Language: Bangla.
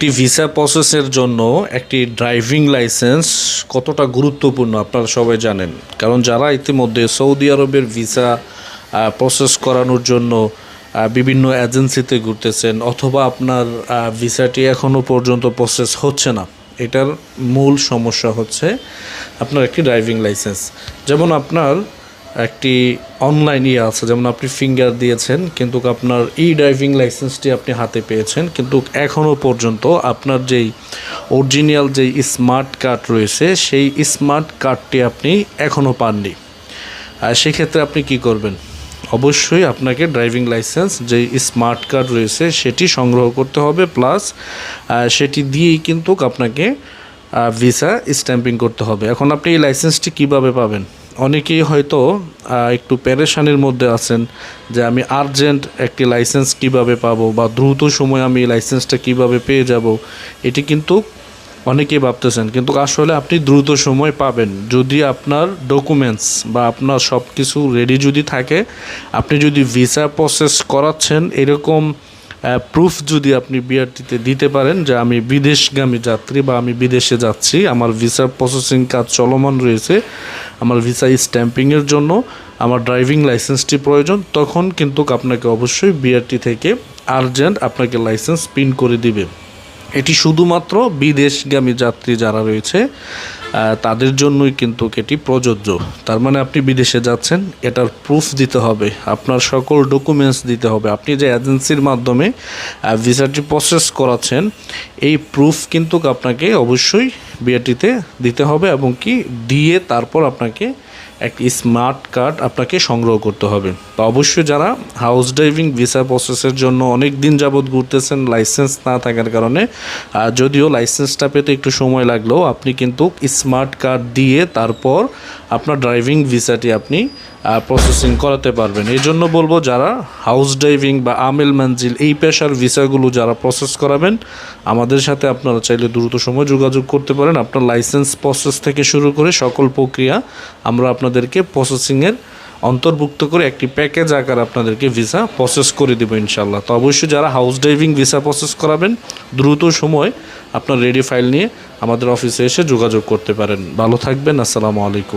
একটি ভিসা প্রসেসের জন্য একটি ড্রাইভিং লাইসেন্স কতটা গুরুত্বপূর্ণ আপনারা সবাই জানেন? কারণ যারা ইতিমধ্যে সৌদি আরবের ভিসা প্রসেস করানোর জন্য বিভিন্ন এজেন্সিতে ঘুরতেছেন অথবা আপনার ভিসাটি এখনও পর্যন্ত প্রসেস হচ্ছে না, এটার মূল সমস্যা হচ্ছে আপনার একটি ড্রাইভিং লাইসেন্স যেমন আপনার একটি অনলাইন ইয়ে আছে, যেমন আপনি ফিঙ্গার দিয়েছেন, কিন্তু আপনার ই ড্রাইভিং লাইসেন্সটি আপনি হাতে পেয়েছেন, কিন্তু এখনও পর্যন্ত আপনার যেই অরিজিনাল যেই স্মার্ট কার্ড রয়েছে, সেই স্মার্ট কার্ডটি আপনি এখনও পাননি। আর সেক্ষেত্রে আপনি কি করবেন? অবশ্যই আপনাকে ড্রাইভিং লাইসেন্স যেই স্মার্ট কার্ড রয়েছে, সেটি সংগ্রহ করতে হবে প্লাস সেটি দিয়েই কিন্তু আপনাকে ভিসা স্ট্যাম্পিং করতে হবে। এখন আপনি এই লাইসেন্সটি কীভাবে পাবেন? অনেকেই হয়তো একটু প্যারেশানির মধ্যে আছেন যে আমি আর্জেন্ট একটি লাইসেন্স কীভাবে পাবো বা দ্রুত সময় আমি লাইসেন্সটা কীভাবে পেয়ে যাব, এটি কিন্তু অনেকেই ভাবতেছেন। কিন্তু আসলে আপনি দ্রুত সময় পাবেন। যদি আপনার ডকুমেন্টস বা আপনার সব কিছু রেডি যদি থাকে, আপনি যদি ভিসা প্রসেস করাচ্ছেন, এরকম প্রুফ যদি আপনি বিআরটিতে দিতে পারেন যে আমি বিদেশগামী যাত্রী বা আমি বিদেশে যাচ্ছি, আমার ভিসা প্রসেসিং কাজ চলমান রয়েছে, আমার ভিসা স্ট্যাম্পিংয়ের জন্য, আমার ড্রাইভিং লাইসেন্সটি প্রয়োজন, তখন কিন্তু আপনাকে অবশ্যই বিআরটি থেকে আর্জেন্ট আপনাকে লাইসেন্স প্রিন্ট করে দিবে। এটি শুধুমাত্র বিদেশগামী যাত্রী যারা রয়েছে তাদের জন্যই কিন্তু এটি প্রযোজ্য। তার মানে আপনি বিদেশে যাচ্ছেন, এটার প্রুফ দিতে হবে, আপনার সকল ডকুমেন্টস দিতে হবে। আপনি যে এজেন্সির মাধ্যমে ভিসাটি প্রসেস করাচ্ছেন, এই প্রুফ কিন্তু আপনাকে অবশ্যই বিআরটিতে দিতে হবে এবং কি দিয়ে তারপর আপনাকে একটি স্মার্ট কার্ড আপনাকে সংগ্রহ করতে হবে। তো অবশ্যই যারা হাউস ড্রাইভিং ভিসা প্রসেসের জন্য অনেক দিন যাবৎ ঘুরতেছেন লাইসেন্স না থাকার কারণে যদিও লাইসেন্সটা পেতে একটু সময় লাগলেও আপনি কিন্তু স্মার্ট কার্ড দিয়ে তারপর আপনার ড্রাইভিং ভিসাটি আপনি প্রসেসিং করাতে পারবেন। এই জন্য বলব যারা হাউস ড্রাইভিং বা আমেল মঞ্জিল এই পেশার ভিসাগুলো যারা প্রসেস করাবেন, আমাদের সাথে আপনারা চাইলে দ্রুত সময় যোগাযোগ করতে পারেন। আপনার লাইসেন্স প্রসেস থেকে শুরু করে সকল প্রক্রিয়া আমরা আপনাদেরকে প্রসেসিংয়ের অন্তর্ভুক্ত করে একটি প্যাকেজ আকার আপনাদেরকে ভিসা প্রসেস করে দেবো ইনশাল্লাহ তো অবশ্যই যারা হাউস ড্রাইভিং ভিসা প্রসেস করাবেন, দ্রুত সময় আপনার রেডি ফাইল নিয়ে আমাদের অফিসে এসে যোগাযোগ করতে পারেন। ভালো থাকবেন, আসসালামু আলাইকুম।